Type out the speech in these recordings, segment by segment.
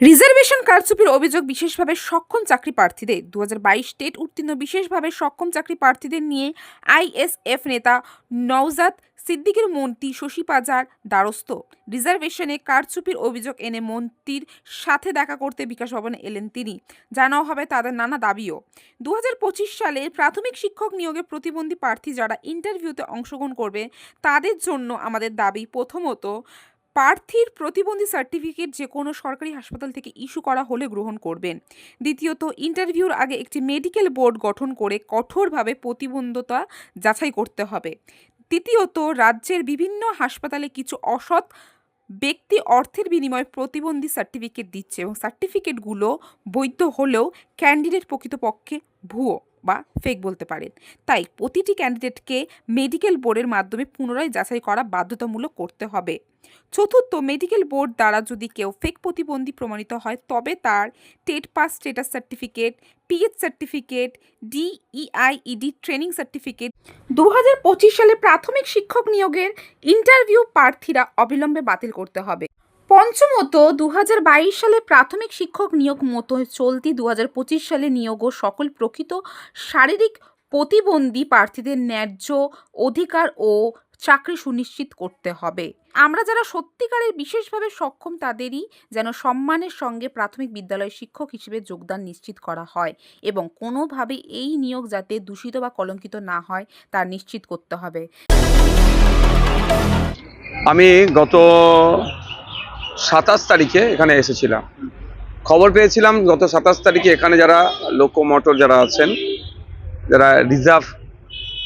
Reservation কারচুপির অভিযোগ বিশেষভাবে সক্ষম চাকরি প্রার্থীদের। দু টেট উত্তীর্ণ বিশেষভাবে সক্ষম চাকরি প্রার্থীদের নিয়ে আইএসএফ নেতা নওজাদ সিদ্দিকের মন্ত্রী শশী পাজার দ্বারস্থ। রিজার্ভেশনে কারচুপির অভিযোগ এনে মন্ত্রীর সাথে দেখা করতে বিকাশ ভবনে এলেন তিনি। জানাও হবে তাদের নানা দাবিও। দু হাজার পঁচিশ সালে প্রাথমিক শিক্ষক নিয়োগে প্রতিবন্ধী প্রার্থী যারা ইন্টারভিউতে অংশগ্রহণ করবে, তাদের জন্য আমাদের দাবি প্রথমত প্রার্থীর প্রতিবন্ধী সার্টিফিকেট যে কোনো সরকারি হাসপাতাল থেকে ইস্যু করা হলে গ্রহণ করবেন। দ্বিতীয়ত, ইন্টারভিউর আগে একটি মেডিকেল বোর্ড গঠন করে কঠোরভাবে প্রতিবন্ধতা যাচাই করতে হবে। তৃতীয়ত, রাজ্যের বিভিন্ন হাসপাতালে কিছু অসৎ ব্যক্তি অর্থের বিনিময়ে প্রতিবন্ধী সার্টিফিকেট দিচ্ছে এবং সার্টিফিকেটগুলো বৈধ হলেও ক্যান্ডিডেট প্রকৃতপক্ষে ভুয়ো বা ফেক বলতে পারেন। তাই প্রতিটি ক্যান্ডিডেটকে মেডিকেল বোর্ডের মাধ্যমে পুনরায় যাচাই করা বাধ্যতামূলক করতে হবে। চতুর্থ মেডিকেল বোর্ড দ্বারা যদি কেউ ফেক প্রতিবন্ধী প্রমাণিত হয়, তবে তার TET pass status certificate PH certificate DEIED training certificate দু হাজার পঁচিশ সালে প্রাথমিক শিক্ষক নিয়োগের ইন্টারভিউ প্রার্থীরা অবিলম্বে বাতিল করতে হবে। পঞ্চমত দু হাজার বাইশ সালে প্রাথমিক শিক্ষক নিয়োগ মতো চলতি দু হাজার পঁচিশ সালে নিয়োগ ও সকল প্রকৃত শারীরিক প্রতিবন্ধী প্রার্থীদের ন্যায্য অধিকার ও চাকরি সুনিশ্চিত করতে হবে। আমরা যারা সত্যিকারের বিশেষভাবে সক্ষম তাদেরই যেন সম্মানের সঙ্গে প্রাথমিক বিদ্যালয় শিক্ষক হিসেবে যোগদান নিশ্চিত করা হয় এবং কোনোভাবে এই নিয়োগ যাতে দূষিত বা কলঙ্কিত না হয় তা নিশ্চিত করতে হবে। আমি গত সাতাশ তারিখে এখানে এসেছিলাম। খবর পেয়েছিলাম গত সাতাশ তারিখে এখানে যারা লোকোমোটর যারা আছেন, যারা রিজার্ভ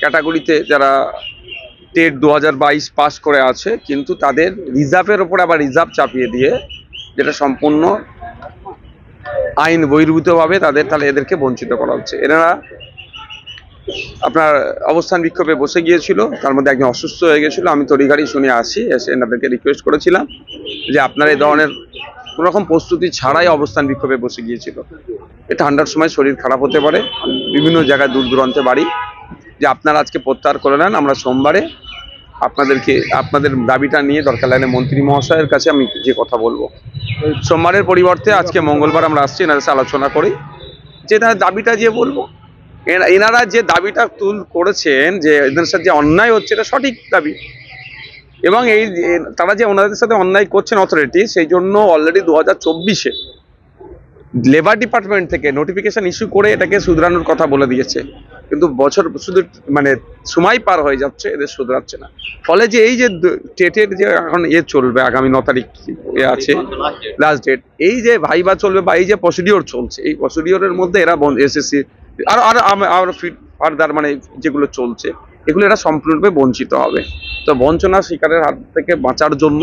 ক্যাটাগরিতে যারা টেট দু হাজার বাইশ পাস করে আছে, কিন্তু তাদের রিজার্ভের ওপর আবার রিজার্ভ চাপিয়ে দিয়ে যেটা সম্পূর্ণ আইন বহির্ভূতভাবে তাদের তাহলে এদেরকে বঞ্চিত করা হচ্ছে। এনারা আপনার অবস্থান বিক্ষোভে বসে গিয়েছিল, তার মধ্যে একজন অসুস্থ হয়ে গেছিল, আমি তড়িঘড়ি শুনে আসি, এসে এনাদেরকে রিকোয়েস্ট করেছিলাম যে আপনার এই ধরনের কোনো রকম প্রস্তুতি ছাড়াই অবস্থান বিক্ষোভে বসে গিয়েছিল। এটা ঠান্ডার সময় শরীর খারাপ হতে পারে, বিভিন্ন জায়গায় দূর দূরান্তে বাড়ি। যে আপনারা আজকে প্রত্যাহার করে নেন, আমরা সোমবারে আপনাদেরকে, আপনাদের দাবিটা নিয়ে দরকার লাগলে মন্ত্রী মহাশয়ের কাছে আমি যে কথা বলব। সোমবারের পরিবর্তে আজকে মঙ্গলবার আমরা আসছি, এনাদের সাথে আলোচনা করি। যে তার দাবিটা যে বলব, এনা- এনারা যে দাবিটা তুল করেছেন, যে এদের সাথে যে অন্যায় হচ্ছে, এটা সঠিক দাবি। এবং এই তারা যে ওনাদের সাথে অন্যায় করছেন অথরিটি সেই জন্য অলরেডি দু হাজার চব্বিশে লেবার ডিপার্টমেন্ট থেকে নোটিফিকেশন ইস্যু করে এটাকে শুধরানোর কথা বলে দিয়েছে। কিন্তু বছর শুধু মানে সময় পার হয়ে যাচ্ছে, এদের শুধরাচ্ছে না। ফলে যে এই যে টেটের যে এখন এ চলবে, আগামী ন তারিখ আছে লাস্ট ডেট এই যে ভাইবা চলবে বা এই যে প্রসিডিওর চলছে, এই প্রসিডিওরের মধ্যে এরা এসএসসি আর আর আর ফার্দার মানে যেগুলো চলছে, এগুলো এরা সম্পূর্ণরূপে বঞ্চিত হবে। তো বঞ্চনা শিকারের হাত থেকে বাঁচার জন্য,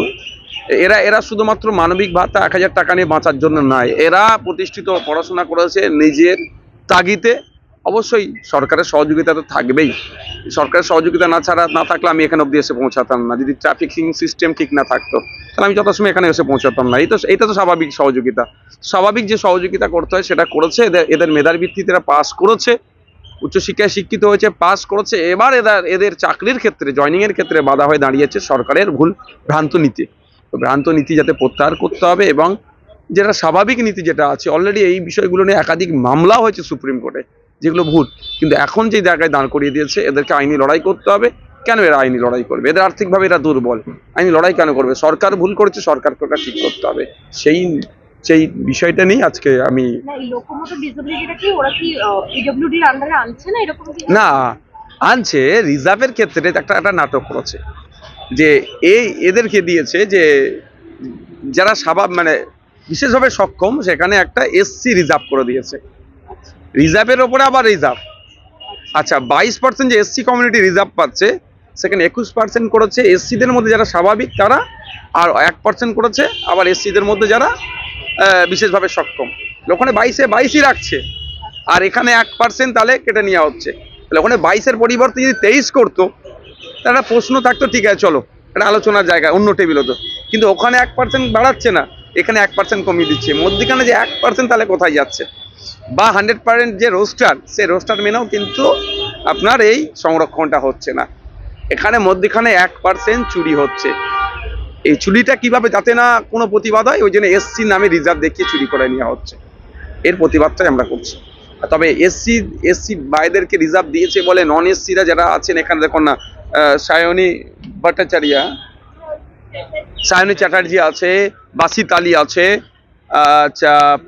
এরা এরা শুধুমাত্র মানবিক ভাতা এক হাজার টাকা নিয়ে বাঁচার জন্য নয়, এরা প্রতিষ্ঠিত পড়াশোনা করেছে নিজের তাগিতে অবশ্যই সরকারের সহযোগিতা তো থাকবেই। সরকারের সহযোগিতা না ছাড়া, না থাকলে আমি এখানে অব্দি এসে পৌঁছাতাম না। যদি ট্রাফিকিং সিস্টেম ঠিক না থাকতো, তাহলে আমি যথাসময় এখানে এসে পৌঁছাতাম না। এই তো এটা তো স্বাভাবিক সহযোগিতা। স্বাভাবিক যে সহযোগিতা করতে হয়, সেটা করেছে। এদের এদের মেধার ভিত্তিতে এরা পাস করেছে। উচ্চশিক্ষায় শিক্ষিত হয়েছে পাস করেছে। এবার এদের এদের চাকরির ক্ষেত্রে জয়নিং এর ক্ষেত্রে বাধা হয়ে দাঁড়িয়েছে সরকারের ভুল ভ্রান্ত নীতি। তো ভ্রান্ত নীতি যাতে প্রত্যাহার করতে হবে এবং যেটা স্বাভাবিক নীতি যেটা আছে অলরেডি এই বিষয়গুলো নিয়ে একাধিক মামলা হয়েছে সুপ্রিম কোর্টে। যেগুলো ভুল। কিন্তু এখন যে জায়গায় দাঁড় করিয়ে দিয়েছে এদেরকে আইনি লড়াই করতে হবে। কেন এরা আইনি লড়াই করবে? এদের আর্থিকভাবে এরা দুর্বল। আইনি লড়াই কেন করবে? সরকার ভুল করেছে সরকারকে ওটা ঠিক করতে হবে। সেই সেই বিষয়টা নিয়ে আজকে আমি না আনছে রিজার্ভের ক্ষেত্রে একটা একটা নাটক করেছে। যে এই এদেরকে দিয়েছে যে যারা স্বাভাব মানে বিশেষভাবে সক্ষম সেখানে একটা এসসি রিজার্ভ করে দিয়েছে। রিজার্ভের ওপরে আবার রিজার্ভ। আচ্ছা বাইশ পার্সেন্ট যে এসসি কমিউনিটি রিজার্ভ পাচ্ছে, সেখানে একুশ পার্সেন্ট করেছে এসসিদের মধ্যে যারা স্বাভাবিক তারা, আর এক পার্সেন্ট করেছে আবার এসসিদের মধ্যে যারা বিশেষভাবে সক্ষম। ওখানে বাইশে বাইশই রাখছে। আর এখানে এক পার্সেন্ট তাহলে কেটে নেওয়া হচ্ছে। তাহলে ওখানে বাইশের পরিবর্তে যদি তেইশ করতো একটা প্রশ্ন থাকতো, ঠিক আছে, চলো, একটা আলোচনার জায়গা, অন্য টেবিল হতো কিন্তু ওখানে এক পার্সেন্ট বাড়াচ্ছে না, এখানে এক পার্সেন্ট কমিয়ে দিচ্ছে। মধ্যখানে যে এক পার্সেন্ট তাহলে কোথায় যাচ্ছে? বা হান্ড্রেড পার্সেন্ট যে রোস্টার, সেই রোস্টার মেনেও কিন্তু আপনার এই সংরক্ষণটা হচ্ছে না। এখানে মধ্যখানে এক পার্সেন্ট চুরি হচ্ছে। এই চুরিটা কীভাবে যাতে না কোনো প্রতিবাদ হয়, ওই জন্য এসসি নামে রিজার্ভ দেখিয়ে চুরি করে নেওয়া হচ্ছে। এর প্রতিবাদটাই আমরা করছি। তবে এসসি এসসি ভাইদেরকে রিজার্ভ দিয়েছে বলে নন এসসিরা যারা আছেন এখানে, দেখুন না সায়নী ভট্টাচার্যা, সায়নী চ্যাটার্জি আছে, বাসিত আলী আছে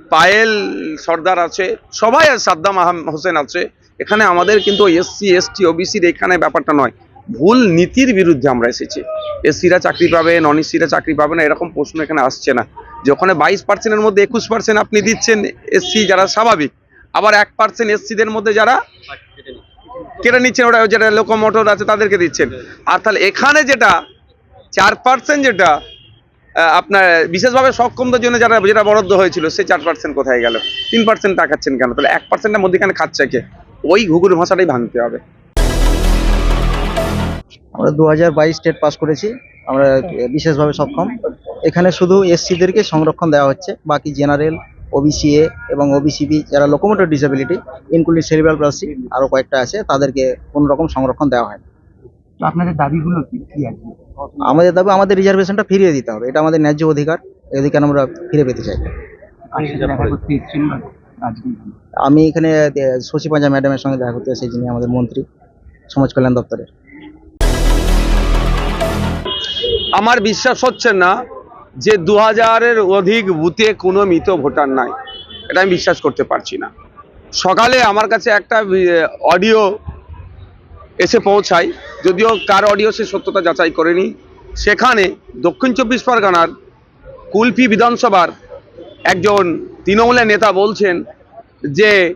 পায়েল সর্দার আছে সবাই আছে, সাদ্দাম আহম- হোসেন আছে। এখানে আমাদের কিন্তু এসসি এসটি ওবিসির এখানে ব্যাপারটা নয়। ভুল নীতির বিরুদ্ধে আমরা এসেছি। এসসিরা চাকরি পাবে নন এসসিরা চাকরি পাবে না এরকম প্রশ্ন এখানে আসছে না। যে ওখানে বাইশ পার্সেন্টের মধ্যে একুশ পার্সেন্ট আপনি দিচ্ছেন এসসি যারা স্বাভাবিক আবার এক পার্সেন্ট এসসিদের মধ্যে যারা কেটে নিচ্ছেন ওটা যেটা লোকোমোটর আছে তাদেরকে দিচ্ছেন। আর তাহলে এখানে যেটা চার পার্সেন্ট যেটা আপনার বিশেষভাবে সক্ষমদের জন্য যারা যেটা বরাদ্দ হয়েছিল সেই চার পার্সেন্ট কোথায় গেল? তিন পার্সেন্ট টাকাচ্ছেন কেন? তাহলে এক পার্সেন্টের মধ্যেখানে খাচ্ছে কে? ওই ঘুঘুর ভাষাটাই ভাঙতে হবে। আমরা দু হাজার বাইশ স্টেট পাস করেছি আমরা বিশেষভাবে সক্ষম। এখানে শুধু এসসিদেরকে সংরক্ষণ দেওয়া হচ্ছে বাকি জেনারেল ওবিসিএ এবং ওবিসিবি যারা locomotor disability including cerebral palsy আরও কয়েকটা আছে তাদেরকে কোনো রকম সংরক্ষণ দেওয়া হয় তো আপনাদের দাবিগুলো কি কি আছে? আমাদের দাবি, আমাদের রিজার্ভেশনটা ফিরিয়ে দিতে হবে। এটা আমাদের ন্যায্য অধিকার এই অধিকার আমরা ফিরে পেতে চাই। আমি এখানে শশী পাঁজা ম্যাডামের সঙ্গে দেখা করতে এসেছি, যিনি আমাদের মন্ত্রী, সমাজ কল্যাণ দপ্তরের। আমার বিশ্বাস হচ্ছে না যে দু হাজারের অধিক বুথে কোনো মৃত ভোটার নাই। এটা আমি বিশ্বাস করতে পারছি না। সকালে আমার কাছে একটা অডিও এসে পৌঁছায়। যদিও কার অডিও সে সত্যতা যাচাই করেনি। সেখানে দক্ষিণ চব্বিশ পরগনার কুলপি বিধানসভার একজন তৃণমূলের নেতা বলছেন যে,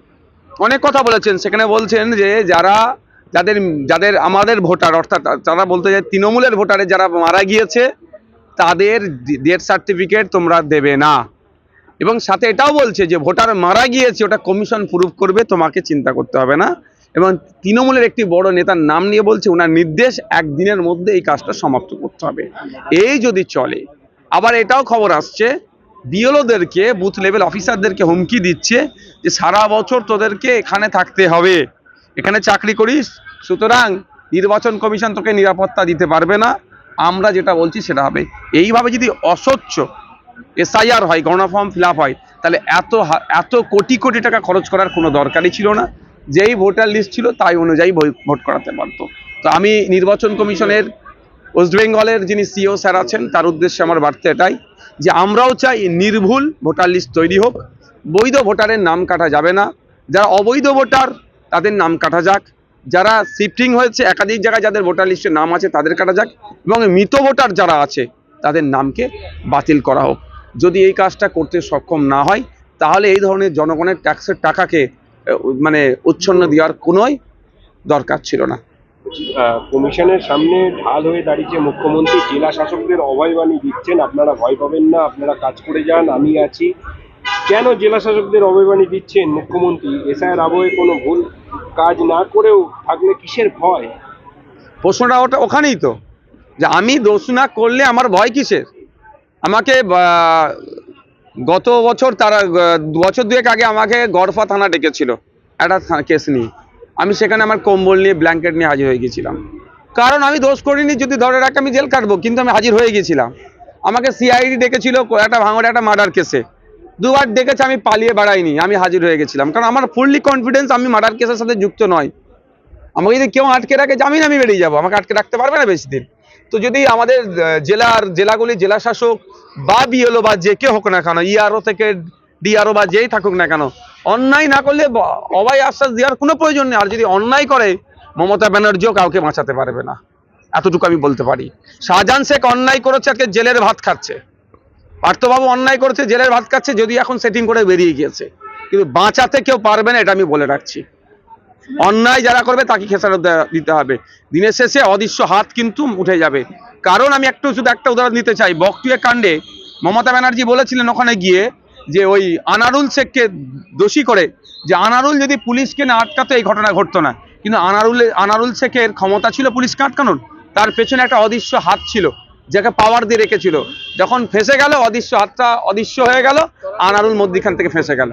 অনেক কথা বলেছেন। সেখানে বলছেন যে, যারা যাদের যাদের আমাদের ভোটার, অর্থাৎ তারা বলতে যায় তৃণমূলের ভোটারে যারা মারা গিয়েছে, তাদের ডেথ সার্টিফিকেট তোমরা দেবে না। এবং সাথে এটাও বলছে যে, ভোটার মারা গিয়েছে, ওটা কমিশন প্রুফ করবে, তোমাকে চিন্তা করতে হবে না। এবং তৃণমূলের একটি বড় নেতার নাম নিয়ে বলছে, ওনার নির্দেশ একদিনের মধ্যে এই কাজটা সমাপ্ত করতে হবে। এই যদি চলে, আবার এটাও খবর আসছে, বিএলওদেরকে বুথ লেভেল অফিসারদেরকে হুমকি দিচ্ছে যে, সারা বছর তোদেরকে এখানে থাকতে হবে। এখানে চাকরি করিস, সুতরাং নির্বাচন কমিশন তোকে নিরাপত্তা দিতে পারবে না। আমরা যেটা বলছি সেটা হবে। এইভাবে যদি অস্বচ্ছ এসআইআর হয় গণনা ফর্ম ফিল হয়, তাহলে এত এত কোটি কোটি টাকা খরচ করার কোনো দরকারই ছিল না। যেই ভোটার লিস্ট ছিল তাই অনুযায়ী ভোট- করাতে পারতো তো আমি নির্বাচন কমিশনের ওয়েস্ট বেঙ্গলের যিনি সিও স্যার আছেন, তার উদ্দেশ্যে আমার বার্তা এটাই যে আমরাও চাই নির্ভুল ভোটার লিস্ট তৈরি হোক। বৈধ ভোটারের নাম কাটা যাবে না। যারা অবৈধ ভোটার, তাদের নাম কাটা যাক। যারা শিফটিং হয়েছে, একাধিক জায়গায় যাদের ভোটার লিস্টে নাম আছে, তাদের কাটা যাক। এবং মৃত ভোটার যারা আছে, তাদের নামকে বাতিল করা হোক। যদি এই কাজটা করতে সক্ষম না হয়, তাহলে এই ধরনের জনগণের ট্যাক্সের টাকাকে মানে উচ্ছন্ন দেওয়ার কোনোই দরকার ছিল না। কমিশনের সামনে ঢাল হয়ে দাঁড়িয়েছে মুখ্যমন্ত্রী জেলা শাসকদের অভয়বাণী দিচ্ছেন আপনারা ভয় পাবেন না আপনারা কাজ করে যান আমি আছি। কেন জেলা শাসকদের অভয়বাণী দিচ্ছেন মুখ্যমন্ত্রী? এসআইয়ের আবহে কোনো ভুল কাজ না করেও থাকলে কিসের ভয়? প্রশ্নটা ওটা ওখানেই তো যে আমি দোষ না করলে আমার ভয় কিসের? আমাকে গত বছর তারা বছর দুয়েক আগে আমাকে গড়ফা থানা ডেকেছিল, একটা কেস নিয়ে। আমি সেখানে আমার কম্বল নিয়ে ব্ল্যাঙ্কেট নিয়ে হাজির হয়ে গেছিলাম। কারণ আমি দোষ করিনি, যদি ধরে রাখে আমি জেল কাটবো, কিন্তু আমি হাজির হয়ে গেছিলাম। আমাকে সিআইডি ডেকেছিল, একটা ভাঙড়ে, একটা মার্ডার কেসে দুবার ডেকেছে, আমি পালিয়ে বেড়াইনি, আমি হাজির হয়ে গেছিলাম। কারণ আমার ফুললি কনফিডেন্স আমি মার্ডার কেসের সাথে যুক্ত নয়। আমাকে যদি কেউ আটকে রাখে জামিন আমি বেরিয়ে যাব, আমাকে আটকে রাখতে পারবে না বেশি দিন। তো যদি আমাদের জেলার, জেলাগুলি জেলা শাসক বা বিএলও বা যে কেউ হোক না কেন ইআরও থেকে ডিআরও বা যেই থাকুক না কেন, অন্যায় না করলে অবাই আশ্বাস দেওয়ার কোনো প্রয়োজন নেই। আর যদি অন্যায় করে, মমতা ব্যানার্জিও কাউকে বাঁচাতে পারবে না। এতটুকু আমি বলতে পারি। শাহজাহান শেখ অন্যায় করেছে, আজকে জেলের ভাত খাচ্ছে। পার্থবাবু অন্যায় করেছে, জেলের ভাত খাচ্ছে, যদি এখন সেটিং করে বেরিয়ে গিয়েছে। কিন্তু বাঁচাতে কেউ পারবে না, এটা আমি বলে রাখছি। অন্যায় যারা করবে, তাকে খেসারত দিতে হবে। দিনের শেষে অদৃশ্য হাত কিন্তু উঠে যাবে। কারণ আমি একটু শুধু একটা উদাহরণ দিতে চাই। বকটুয়ে কাণ্ডে মমতা ব্যানার্জি বলেছিলেন ওখানে গিয়ে যে ওই আনারুল শেখকে দোষী করে, যে আনারুল যদি পুলিশকে না আটকাতো, এই ঘটনা ঘটতো না। কিন্তু আনারুল আনারুল শেখের ক্ষমতা ছিল পুলিশকে আটকানোর। তার পেছনে একটা অদৃশ্য হাত ছিল, যাকে পাওয়ার দিয়ে রেখেছিল। যখন ফেসে গেল, অদৃশ্য হাতটা অদৃশ্য হয়ে গেল, আনারুল মধ্যিখান থেকে ফেসে গেল।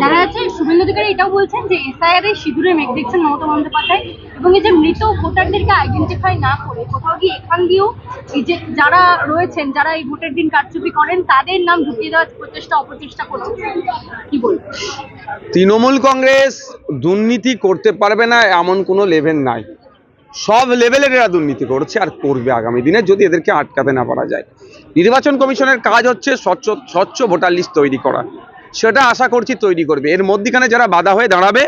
দেখা যাচ্ছে শুভেন্দু অধিকারী এটাও বলছেন যে এসআইআর এর সিঁদুরে মেঘ দেখছেন মমতা বন্দ্যোপাধ্যায় এবং এই যে মৃত ভোটারদেরকে আইডেন্টিফাই না করে কোথাও গিয়ে এখান দিয়েও যে যারা রয়েছেন, যারা এই ভোটের দিন কারচুপি করেন, তাদের নাম ঢুকিয়ে দেওয়ার প্রচেষ্টা অপচেষ্টা করছে। কি তৃণমূল কংগ্রেস দুর্নীতি করতে পারবে না, এমন কোনো লেভেল নাই। সব লেভেলের এরা দুর্নীতি করছে আর করবে আগামী দিনে যদি এদেরকে আটকাতে না পারা যায়। নির্বাচন কমিশনের কাজ হচ্ছে স্বচ্ছ স্বচ্ছ ভোটার লিস্ট তৈরি করা। সেটা আশা করছি তৈরি করবে। এর মধ্যিখানে যারা বাধা হয়ে দাঁড়াবে,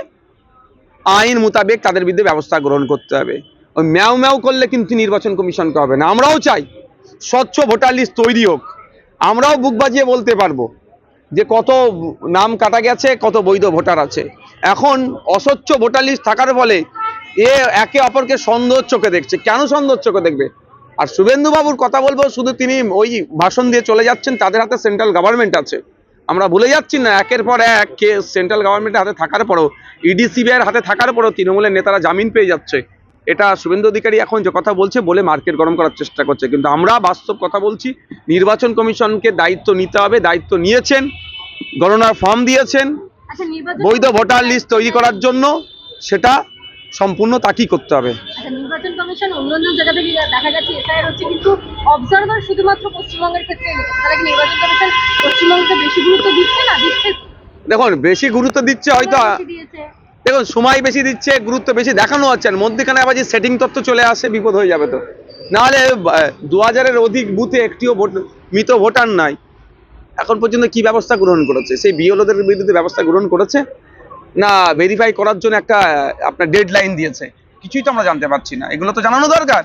আইন মোতাবেক তাদের বিরুদ্ধে ব্যবস্থা গ্রহণ করতে হবে। ওই ম্যাও ম্যাও করলে কিন্তু নির্বাচন কমিশনকে হবে না। আমরাও চাই স্বচ্ছ ভোটার লিস্ট তৈরি হোক। আমরাও বুক বাজিয়ে বলতে পারব যে কত নাম কাটা গেছে, কত বৈধ ভোটার আছে। এখন অস্বচ্ছ ভোটার লিস্ট থাকার ফলে এ একে অপরকে সন্দেহ চোখে দেখছে। কেন সন্দেহ চোখে দেখবে? আর শুভেন্দুবাবুর কথা বলব, শুধু তিনি ওই ভাষণ দিয়ে চলে যাচ্ছেন, তাদের হাতে সেন্ট্রাল গভর্নমেন্ট আছে। আমরা ভুলে যাচ্ছি না একের পর এক কে সেন্ট্রাল গভর্নমেন্টের হাতে থাকার পরও ইডি সিবিআইয়ের হাতে থাকার পরও তৃণমূলের নেতারা জামিন পেয়ে যাচ্ছে। এটা শুভেন্দু অধিকারী এখন যে কথা বলছে বলে মার্কেট গরম করার চেষ্টা করছে। কিন্তু আমরা বাস্তব কথা বলছি নির্বাচন কমিশনকে দায়িত্ব নিতে হবে দায়িত্ব নিয়েছেন গণনার ফর্ম দিয়েছেন আচ্ছা বৈধ ভোটার লিস্ট তৈরি করার জন্য সেটা সম্পূর্ণ তাকিই করতে হবে? আচ্ছা নির্বাচন কমিশন অন্য অন্য জায়গা থেকে দেখা যাচ্ছে এসআইআর হচ্ছে কিন্তু অবজারভার শুধুমাত্র পশ্চিমবঙ্গের ক্ষেত্রে তাহলে কি নির্বাচন কমিশন পশ্চিমবঙ্গকে বেশি গুরুত্ব দিচ্ছে না? দিচ্ছে দেখুন বেশি গুরুত্ব দিচ্ছে হয়তো দেখুন সময় বেশি দিচ্ছে গুরুত্ব বেশি দেখানো হচ্ছে আর মধ্যখানে আবার যে সেটিং তত্ত্ব চলে আসে বিপদ হয়ে যাবে তো। নাহলে দু হাজারের অধিক বুথে একটিও ভোট মৃত ভোটার নাই। এখন পর্যন্ত কি ব্যবস্থা গ্রহণ করেছে? সেই বিএলওদের বিরুদ্ধে ব্যবস্থা গ্রহণ করেছে? না ভেরিফাই করার জন্য একটা, আপনার ডেড লাইন দিয়েছে। কিছুই তো আমরা জানতে পারছি না। এগুলো তো জানানো দরকার।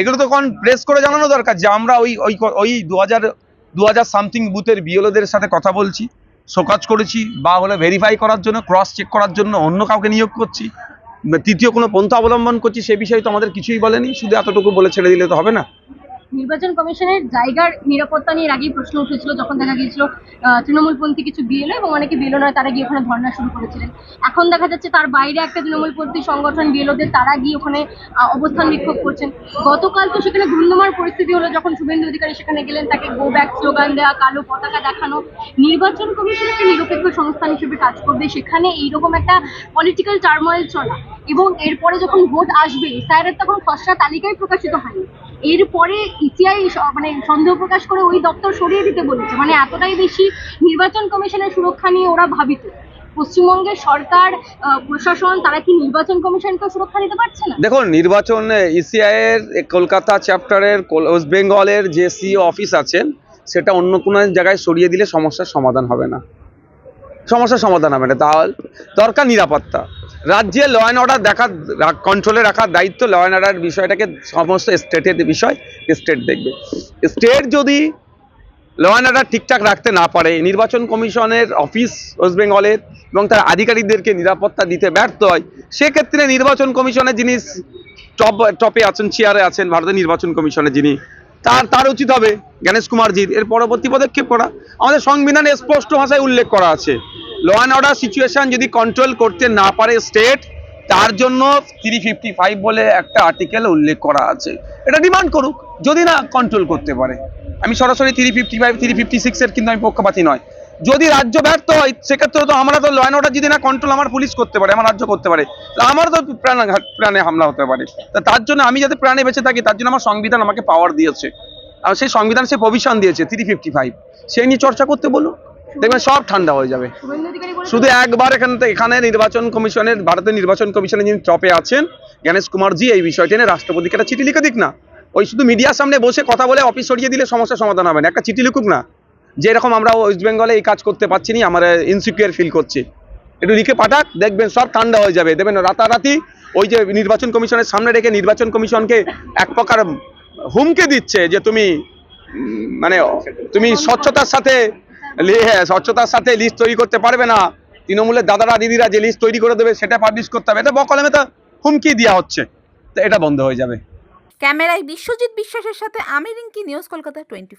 এগুলো তো কোন প্রেস করে জানানো দরকার যে আমরা ওই ওই ওই দু হাজার দু হাজার সামথিং বুথের বিএলওদের সাথে কথা বলছি, শোকাজ করেছি, বা হলে ভেরিফাই করার জন্য ক্রস চেক করার জন্য অন্য কাউকে নিয়োগ করছি তৃতীয় কোনো পন্থা অবলম্বন করছি, সে বিষয়ে তো আমাদের কিছুই বলেনি। শুধু এতটুকু বলে ছেড়ে দিলে তো হবে না। নির্বাচন কমিশনের জায়গার নিরাপত্তা নিয়ে আগেই প্রশ্ন উঠেছিল, যখন দেখা গিয়েছিল তৃণমূলপন্থী কিছু বিএলও এবং অনেকে বিএলও নয়, তারা গিয়ে ওখানে ধর্না শুরু করেছিলেন। এখন দেখা যাচ্ছে তার বাইরে একটা তৃণমূলপন্থী সংগঠন, বিএলওদের, তারা গিয়ে ওখানে অবস্থান বিক্ষোভ করছেন। গতকাল তো সেখানে ধুন্ধুমার পরিস্থিতি হলো, যখন শুভেন্দু অধিকারী সেখানে গেলেন, তাকে গো ব্যাক স্লোগান দেওয়া কালো পতাকা দেখানো। নির্বাচন কমিশন একটা নিরপেক্ষ সংস্থান হিসেবে কাজ করবে, সেখানে এইরকম একটা পলিটিক্যাল টার্ময়েল চলা। এবং এরপরে যখন ভোট আসবে, স্যারের তখন খসড়া তালিকায় প্রকাশিত হয়নি। এরপরে ইসিআই মানে সন্দেহ প্রকাশ করে ওই দপ্তর সরিয়ে দিতে বলেছে। মানে এতটাই বেশি নির্বাচন কমিশনের সুরক্ষা নিয়ে ওরা ভাবিত। পশ্চিমবঙ্গের সরকার প্রশাসন তারা কি নির্বাচন কমিশনকে সুরক্ষা দিতে পারছে না? দেখুন, নির্বাচন ইসিআই এর কলকাতা চ্যাপ্টারের ওয়েস্ট বেঙ্গলের যে সিও অফিস আছেন, সেটা অন্য কোনো জায়গায় সরিয়ে দিলে সমস্যার সমাধান হবে না। সমস্যার সমাধান হবে না। তাহলে দরকার নিরাপত্তা। রাজ্যে ল অ্যান্ড অর্ডার দেখার কন্ট্রোলে রাখার দায়িত্ব ল অ্যান্ড অর্ডার বিষয়টাকে সমস্ত স্টেটের বিষয় স্টেট দেখবে। স্টেট যদি ল অ্যান্ড অর্ডার ঠিকঠাক রাখতে না পারে, নির্বাচন কমিশনের অফিস ওয়েস্ট বেঙ্গলের এবং তার আধিকারিকদেরকে নিরাপত্তা দিতে ব্যর্থ হয়, সেক্ষেত্রে নির্বাচন কমিশনের যিনি টপ টপে আছেন চেয়ারে আছেন ভারতের নির্বাচন কমিশনের যিনি তার তার উচিত হবে গণেশ কুমারজির। এর পরবর্তী পদক্ষেপ করা। আমাদের সংবিধানে স্পষ্ট ভাষায় উল্লেখ করা আছে ল অ্যান্ড অর্ডার সিচুয়েশন যদি কন্ট্রোল করতে না পারে স্টেট তার জন্য থ্রি ফিফটি ফাইভ বলে একটা আর্টিকেল উল্লেখ করা আছে। এটা ডিমান্ড করুক, যদি না কন্ট্রোল করতে পারে। আমি সরাসরি three fifty five three fifty সিক্সের কিন্তু আমি পক্ষপাতী নয়। যদি রাজ্য ব্যর্থ হয়, সেক্ষেত্রে তো আমরা তো ল অ্যান্ড অর্ডার যদি না কন্ট্রোল আমার পুলিশ করতে পারে, আমার রাজ্য করতে পারে। তা আমারও তো প্রাণাঘাত প্রাণে হামলা হতে পারে। তা তার জন্য আমি যাতে প্রাণে বেঁচে থাকি, তার জন্য আমার সংবিধান আমাকে পাওয়ার দিয়েছে। আর সেই সংবিধান সে প্রভিশন দিয়েছে থ্রি ফিফটি ফাইভ সেই নিয়ে চর্চা করতে বলুন দেখবেন সব ঠান্ডা হয়ে যাবে। শুধু একবার এখান থেকে এখানে নির্বাচন কমিশনের, ভারতের নির্বাচন কমিশনের যিনি টপে আছেন গণেশ কুমারজি এই বিষয়টি নিয়ে রাষ্ট্রপতিকে একটা চিঠি লিখে দিক না। ওই শুধু মিডিয়ার সামনে বসে কথা বলে অফিস সরিয়ে দিলে সমস্যার সমাধান হবে না। একটা চিঠি লিখুক না। যে এরকম আমরা ওয়েস্ট বেঙ্গলে এই কাজ করতে পারছি না আমরা ইনসিকিউর ফিল করছি। একটু লিখে পাঠাক দেখবেন সব ঠান্ডা হয়ে যাবে। দেখবেন রাতারাতি ওই যে নির্বাচন কমিশনের সামনে রেখে নির্বাচন কমিশনকে এক প্রকার হুমকে দিচ্ছে যে তুমি মানে তুমি স্বচ্ছতার সাথে হ্যাঁ, স্বচ্ছতার সাথে লিস্ট তৈরি করতে পারবে না। তৃণমূলের দাদারা দিদিরা যে লিস্ট তৈরি করে দেবে সেটা পাবলিশ করতে হবে। এটা বকলমে তো হুমকি দেওয়া হচ্ছে। তো এটা বন্ধ হয়ে যাবে। ক্যামেরায় বিশ্বজিৎ বিশ্বাসের সাথে আমি রিঙ্কি নিউজ কলকাতা টোয়েন্টি